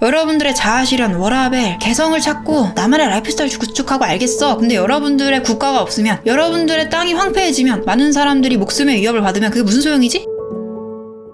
여러분들의 자아 실현, 워라벨, 개성을 찾고 나만의 라이프 스타일 구축하고 알겠어. 근데 여러분들의 국가가 없으면, 여러분들의 땅이 황폐해지면, 많은 사람들이 목숨의 위협을 받으면 그게 무슨 소용이지?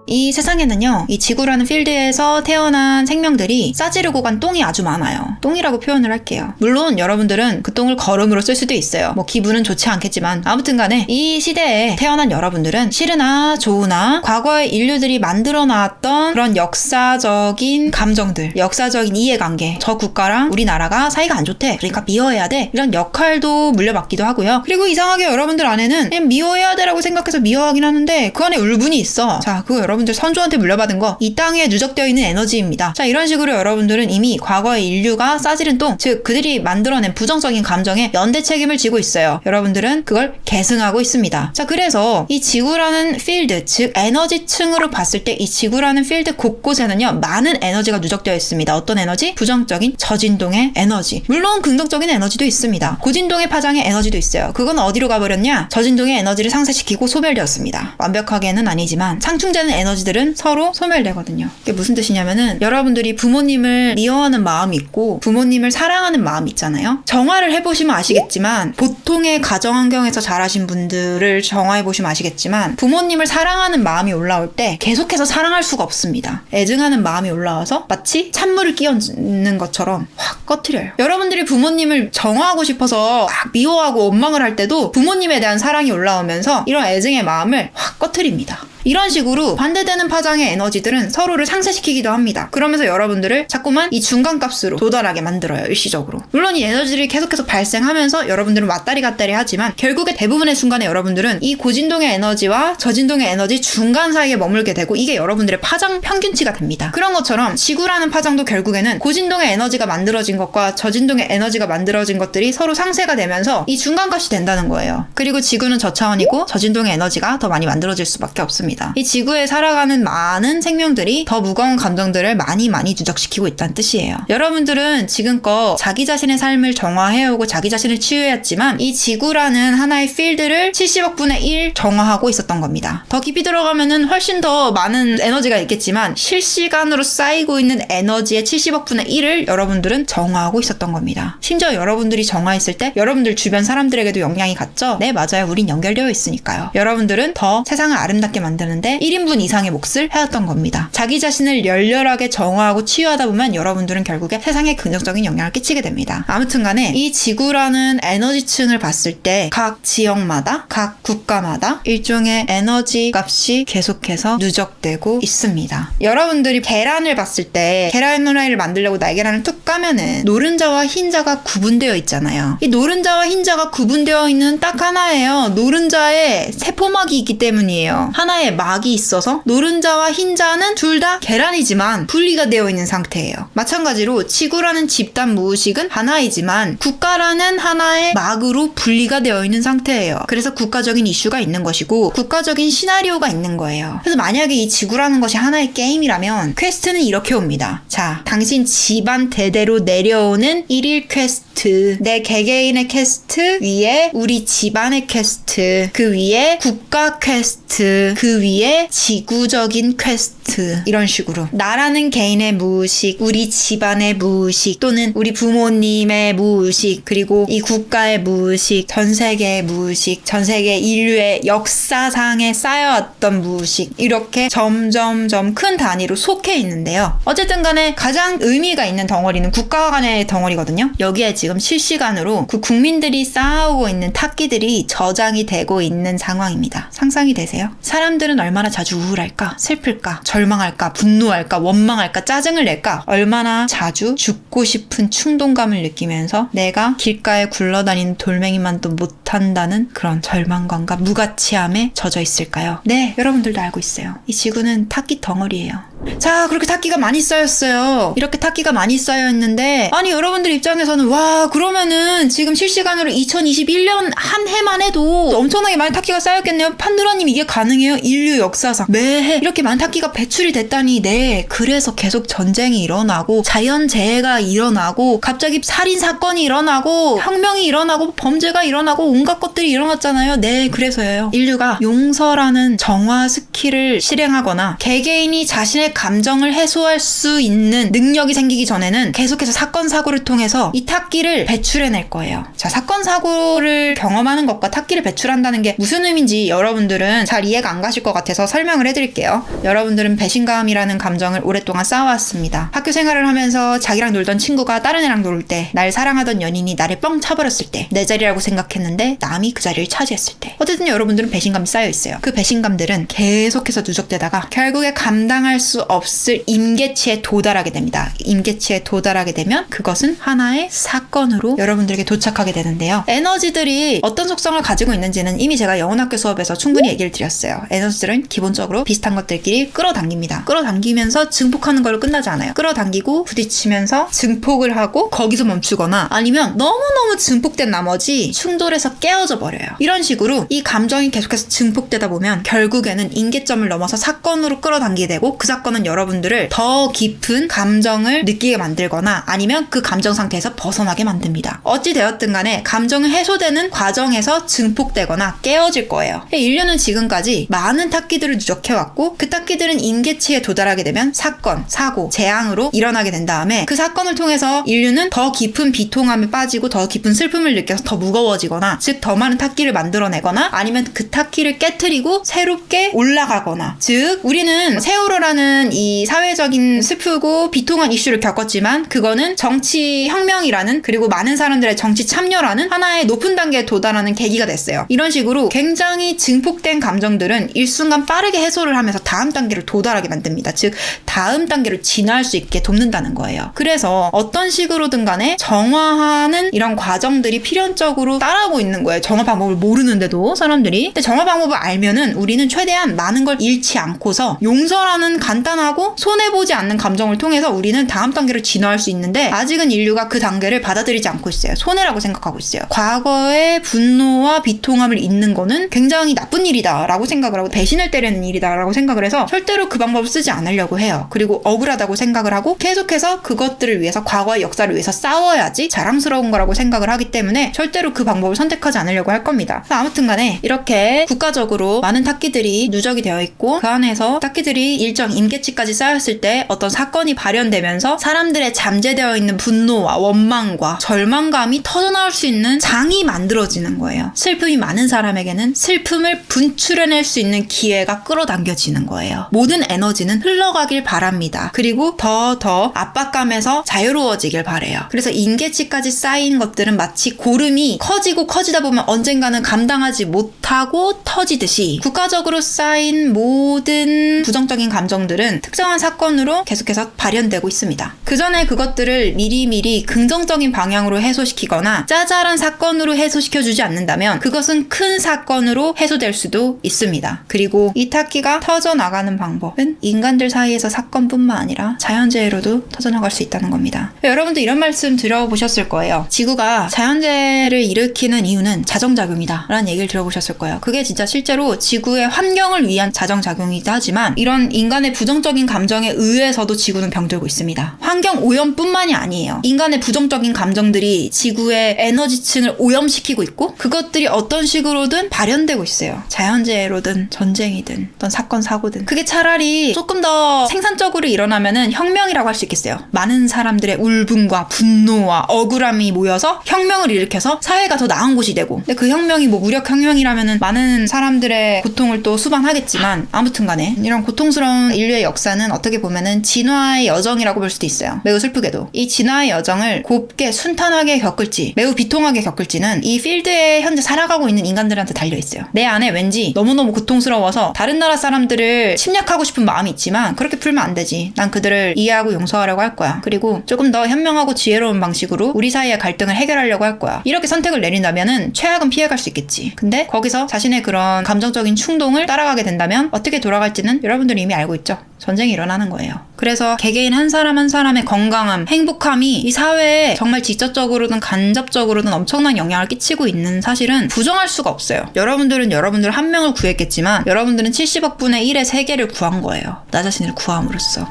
이 세상에는요, 이 지구라는 필드에서 태어난 생명들이 싸지르고 간 똥이 아주 많아요. 똥이라고 표현을 할게요. 물론 여러분들은 그 똥을 걸음으로 쓸 수도 있어요. 뭐 기분은 좋지 않겠지만, 아무튼 간에 이 시대에 태어난 여러분들은 싫으나 좋으나 과거의 인류들이 만들어 놨던 그런 역사적인 감정들, 역사적인 이해관계, 저 국가랑 우리나라가 사이가 안 좋대. 그러니까 미워해야 돼. 이런 역할도 물려받기도 하고요. 그리고 이상하게 여러분들 안에는 그냥 미워해야 돼라고 생각해서 미워하긴 하는데 그 안에 울분이 있어. 자, 그거 여러분 들 선조한테 물려받은 거 이 땅에 누적되어 있는 에너지입니다. 자, 이런 식으로 여러분들은 이미 과거의 인류가 싸지른 똥, 즉 그들이 만들어낸 부정적인 감정에 연대 책임을 지고 있어요. 여러분들은 그걸 계승하고 있습니다. 자, 그래서 이 지구라는 필드, 즉 에너지층으로 봤을 때 이 지구라는 필드 곳곳에는요 많은 에너지가 누적되어 있습니다. 어떤 에너지? 부정적인 저진동의 에너지. 물론 긍정적인 에너지도 있습니다. 고진동의 파장의 에너지도 있어요. 그건 어디로 가버렸냐? 저진동의 에너지를 상쇄시키고 소멸되었습니다. 완벽하게는 아니지만 상충되는 에너지 들은 서로 소멸되거든요. 이게 무슨 뜻이냐면은 여러분들이 부모님을 미워하는 마음이 있고 부모님을 사랑하는 마음이 있잖아요. 정화를 해보시면 아시겠지만 보통의 가정 환경에서 자라신 분들을 정화해 보시면 아시겠지만 부모님을 사랑하는 마음이 올라올 때 계속해서 사랑할 수가 없습니다. 애증하는 마음이 올라와서 마치 찬물을 끼얹는 것처럼 확 꺼트려요. 여러분들이 부모님을 정화하고 싶어서 막 미워하고 원망을 할 때도 부모님에 대한 사랑이 올라오면서 이런 애증의 마음을 확 꺼트립니다. 이런 식으로 반대되는 파장의 에너지들은 서로를 상쇄시키기도 합니다. 그러면서 여러분들을 자꾸만 이 중간 값으로 도달하게 만들어요, 일시적으로. 물론 이 에너지들이 계속해서 발생하면서 여러분들은 왔다리 갔다리 하지만 결국에 대부분의 순간에 여러분들은 이 고진동의 에너지와 저진동의 에너지 중간 사이에 머물게 되고 이게 여러분들의 파장 평균치가 됩니다. 그런 것처럼 지구라는 파장도 결국에는 고진동의 에너지가 만들어진 것과 저진동의 에너지가 만들어진 것들이 서로 상쇄가 되면서 이 중간 값이 된다는 거예요. 그리고 지구는 저차원이고 저진동의 에너지가 더 많이 만들어질 수밖에 없습니다. 이 지구에 살아가는 많은 생명들이 더 무거운 감정들을 많이 많이 누적시키고 있다는 뜻이에요. 여러분들은 지금껏 자기 자신의 삶을 정화해오고 자기 자신을 치유해왔지만 이 지구라는 하나의 필드를 70억 분의 1 정화하고 있었던 겁니다. 더 깊이 들어가면은 훨씬 더 많은 에너지가 있겠지만 실시간으로 쌓이고 있는 에너지의 70억 분의 1을 여러분들은 정화하고 있었던 겁니다. 심지어 여러분들이 정화했을 때 여러분들 주변 사람들에게도 영향이 갔죠? 네, 맞아요. 우린 연결되어 있으니까요. 여러분들은 더 세상을 아름답게 만드는 데 1인분 이상의 몫을 해왔던 겁니다. 자기 자신을 열렬하게 정화하고 치유하다 보면 여러분들은 결국에 세상에 긍정적인 영향을 끼치게 됩니다. 아무튼 간에 이 지구라는 에너지층을 봤을 때 각 지역마다, 각 국가마다 일종의 에너지 값이 계속해서 누적되고 있습니다. 여러분들이 계란을 봤을 때 계란 후라이를 만들려고 날계란을 툭 까면은 노른자와 흰자가 구분되어 있잖아요. 이 노른자와 흰자가 구분되어 있는 딱 하나예요. 노른자에 세포막이 있기 때문이에요. 하나의 막이 있어서 노른자와 흰자는 둘 다 계란이지만 분리가 되어 있는 상태예요. 마찬가지로 지구라는 집단 무의식은 하나이지만 국가라는 하나의 막으로 분리가 되어 있는 상태예요. 그래서 국가적인 이슈가 있는 것이고 국가적인 시나리오가 있는 거예요. 그래서 만약에 이 지구라는 것이 하나의 게임이라면 퀘스트는 이렇게 옵니다. 자, 당신 집안 대대로 내려오는 일일 퀘스트, 내 개개인의 퀘스트 위에 우리 집안의 퀘스트, 그 위에 국가 퀘스트, 그 위에 지구적인 퀘스트 이런 식으로 나라는 개인의 무의식, 우리 집안의 무의식 또는 우리 부모님의 무의식 그리고 이 국가의 무의식, 전 세계의 무의식, 전 세계 인류의 역사상에 쌓여왔던 무의식 이렇게 점점점 큰 단위로 속해 있는데요. 어쨌든 간에 가장 의미가 있는 덩어리는 국가 간의 덩어리거든요. 여기에 지금 실시간으로 그 국민들이 쌓아오고 있는 탁기들이 저장이 되고 있는 상황입니다. 상상이 되세요? 사람들은 얼마나 자주 우울할까, 슬플까, 절망할까, 분노할까, 원망할까, 짜증을 낼까, 얼마나 자주 죽고 싶은 충동감을 느끼면서 내가 길가에 굴러다니는 돌멩이만도 못한다는 그런 절망감과 무가치함에 젖어 있을까요? 네, 여러분들도 알고 있어요. 이 지구는 탁기 덩어리예요. 자, 그렇게 탁기가 많이 쌓였어요. 이렇게 탁기가 많이 쌓여있는데, 아니, 여러분들 입장에서는, 와, 그러면은 지금 실시간으로 2021년 한 해만 해도 엄청나게 많은 탁기가 쌓였겠네요. 판두라님 이게 가능해요? 인류 역사상. 매해 이렇게 많은 탁기가 배출이 됐다니, 네. 그래서 계속 전쟁이 일어나고, 자연재해가 일어나고, 갑자기 살인사건이 일어나고, 혁명이 일어나고, 범죄가 일어나고, 온갖 것들이 일어났잖아요. 네, 그래서요. 인류가 용서라는 정화 스킬을 실행하거나, 개개인이 자신의 감정을 해소할 수 있는 능력이 생기기 전에는 계속해서 사건 사고를 통해서 이 탁기를 배출해낼 거예요. 자, 사건 사고를 경험하는 것과 탁기를 배출한다는 게 무슨 의미인지 여러분들은 잘 이해가 안 가실 것 같아서 설명을 해드릴게요. 여러분들은 배신감이라는 감정을 오랫동안 쌓아왔습니다. 학교 생활을 하면서 자기랑 놀던 친구가 다른 애랑 놀 때, 날 사랑하던 연인이 나를 뻥 차버렸을 때, 내 자리라고 생각했는데 남이 그 자리를 차지했을 때. 어쨌든 여러분들은 배신감이 쌓여 있어요. 그 배신감들은 계속해서 누적되다가 결국에 감당할 수 없을 임계치에 도달하게 됩니다. 임계치에 도달하게 되면 그것은 하나의 사건으로 여러분들에게 도착하게 되는데요. 에너지들이 어떤 속성을 가지고 있는지는 이미 제가 영혼학교 수업에서 충분히 얘기를 드렸어요. 에너지들은 기본적으로 비슷한 것들끼리 끌어당깁니다. 끌어당기면서 증폭하는 걸로 끝나지 않아요. 끌어당기고 부딪히면서 증폭을 하고 거기서 멈추거나 아니면 너무너무 증폭된 나머지 충돌해서 깨어져 버려요. 이런 식으로 이 감정이 계속해서 증폭되다 보면 결국에는 인계점을 넘어서 사건으로 끌어당기게 되고 그 사건 은 여러분들을 더 깊은 감정을 느끼게 만들거나 아니면 그 감정 상태에서 벗어나게 만듭니다. 어찌 되었든 간에 감정이 해소되는 과정에서 증폭되거나 깨어질 거예요. 인류는 지금까지 많은 탁기들을 누적해왔고 그 탁기들은 인계치에 도달하게 되면 사건, 사고, 재앙으로 일어나게 된 다음에 그 사건을 통해서 인류는 더 깊은 비통함에 빠지고 더 깊은 슬픔을 느껴서 더 무거워지거나 즉 더 많은 탁기를 만들어내거나 아니면 그 탁기를 깨트리고 새롭게 올라가거나 즉 우리는 세월호라는 이 사회적인 슬프고 비통한 이슈를 겪었지만 그거는 정치 혁명이라는 그리고 많은 사람들의 정치 참여라는 하나의 높은 단계에 도달하는 계기가 됐어요. 이런 식으로 굉장히 증폭된 감정들은 일순간 빠르게 해소를 하면서 다음 단계를 도달하게 만듭니다. 즉 다음 단계를 진화할 수 있게 돕는다는 거예요. 그래서 어떤 식으로든 간에 정화하는 이런 과정들이 필연적으로 따라오고 있는 거예요. 정화 방법을 모르는데도 사람들이. 근데 정화 방법을 알면은 우리는 최대한 많은 걸 잃지 않고서 용서라는 간 단하고 손해보지 않는 감정을 통해서 우리는 다음 단계로 진화할 수 있는데 아직은 인류가 그 단계를 받아들이지 않고 있어요. 손해라고 생각하고 있어요. 과거의 분노와 비통함을 잊는 거는 굉장히 나쁜 일이다라고 생각을 하고 배신을 때리는 일이다라고 생각을 해서 절대로 그 방법을 쓰지 않으려고 해요. 그리고 억울하다고 생각을 하고 계속해서 그것들을 위해서 과거의 역사를 위해서 싸워야지 자랑스러운 거라고 생각을 하기 때문에 절대로 그 방법을 선택하지 않으려고 할 겁니다. 아무튼 간에 이렇게 국가적으로 많은 탁기들이 누적이 되어 있고 그 안에서 탁기들이 일정 임계 치까지 쌓였을 때 어떤 사건이 발현되면서 사람들의 잠재되어 있는 분노와 원망과 절망감이 터져나올 수 있는 장이 만들어지는 거예요. 슬픔이 많은 사람에게는 슬픔을 분출해낼 수 있는 기회가 끌어당겨지는 거예요. 모든 에너지는 흘러가길 바랍니다. 그리고 더더 압박감에서 자유로워지길 바래요. 그래서 임계치까지 쌓인 것들은 마치 고름이 커지고 커지다 보면 언젠가는 감당하지 못하고 터지듯이 국가적으로 쌓인 모든 부정적인 감정들은 특정한 사건으로 계속해서 발현되고 있습니다. 그 전에 그것들을 미리미리 긍정적인 방향으로 해소시키거나 짜잘한 사건으로 해소시켜주지 않는다면 그것은 큰 사건으로 해소될 수도 있습니다. 그리고 이 탁기가 터져나가는 방법은 인간들 사이에서 사건뿐만 아니라 자연재해로도 터져나갈 수 있다는 겁니다. 여러분도 이런 말씀 들어보셨을 거예요. 지구가 자연재해를 일으키는 이유는 자정작용이다. 라는 얘기를 들어보셨을 거예요. 그게 진짜 실제로 지구의 환경을 위한 자정작용이기도 하지만 이런 인간의 부정 적인 감정에 의해서도 지구는 병들고 있습니다. 환경 오염뿐만이 아니에요. 인간의 부정적인 감정들이 지구의 에너지층을 오염시키고 있고 그것들이 어떤 식으로든 발현되고 있어요. 자연재해로든 전쟁이든 어떤 사건 사고든 그게 차라리 조금 더 생산적으로 일어나면은 혁명이라고 할 수 있겠어요. 많은 사람들의 울분과 분노와 억울함이 모여서 혁명을 일으켜서 사회가 더 나은 곳이 되고 근데 그 혁명이 뭐 무력 혁명이라면은 많은 사람들의 고통을 또 수반하겠지만 아무튼간에 이런 고통스러운 인류의 역사는 어떻게 보면은 진화의 여정이라고 볼 수도 있어요. 매우 슬프게도 이 진화의 여정을 곱게 순탄하게 겪을지 매우 비통하게 겪을지는 이 필드에 현재 살아가고 있는 인간들한테 달려 있어요. 내 안에 왠지 너무너무 고통스러워서 다른 나라 사람들을 침략하고 싶은 마음이 있지만 그렇게 풀면 안 되지. 난 그들을 이해하고 용서하려고 할 거야. 그리고 조금 더 현명하고 지혜로운 방식으로 우리 사이의 갈등을 해결하려고 할 거야. 이렇게 선택을 내린다면은 최악은 피해갈 수 있겠지. 근데 거기서 자신의 그런 감정적인 충동을 따라가게 된다면 어떻게 돌아갈지는 여러분들이 이미 알고 있죠. 전쟁이 일어나는 거예요. 그래서 개개인 한 사람 한 사람의 건강함, 행복함이 이 사회에 정말 직접적으로든 간접적으로든 엄청난 영향을 끼치고 있는 사실은 부정할 수가 없어요. 여러분들은 여러분들 한 명을 구했겠지만 여러분들은 70억 분의 1의 세계를 구한 거예요. 나 자신을 구함으로써.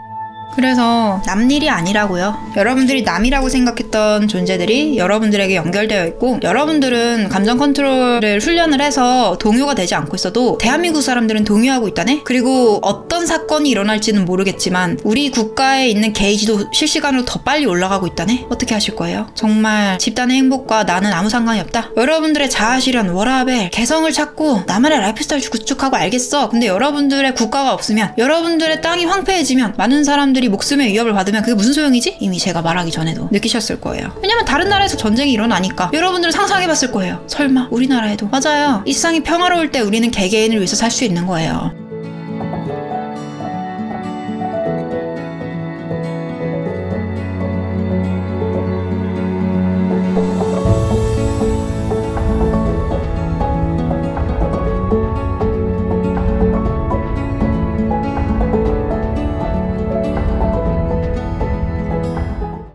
그래서 남일이 아니라고요. 여러분들이 남이라고 생각했던 존재들이 여러분들에게 연결되어 있고 여러분들은 감정 컨트롤을 훈련을 해서 동요가 되지 않고 있어도 대한민국 사람들은 동요하고 있다네? 그리고 어떤 사건이 일어날지는 모르겠지만 우리 국가에 있는 게이지도 실시간으로 더 빨리 올라가고 있다네? 어떻게 하실 거예요? 정말 집단의 행복과 나는 아무 상관이 없다? 여러분들의 자아실현, 워라벨, 개성을 찾고 나만의 라이프 스타일 구축하고 알겠어. 근데 여러분들의 국가가 없으면 여러분들의 땅이 황폐해지면 많은 사람들이 목숨의 위협을 받으면 그게 무슨 소용이지? 이미 제가 말하기 전에도 느끼셨을 거예요. 왜냐면 다른 나라에서 전쟁이 일어나니까 여러분들은 상상해봤을 거예요. 설마 우리나라에도 맞아요. 이 세상이 평화로울 때 우리는 개개인을 위해서 살 수 있는 거예요.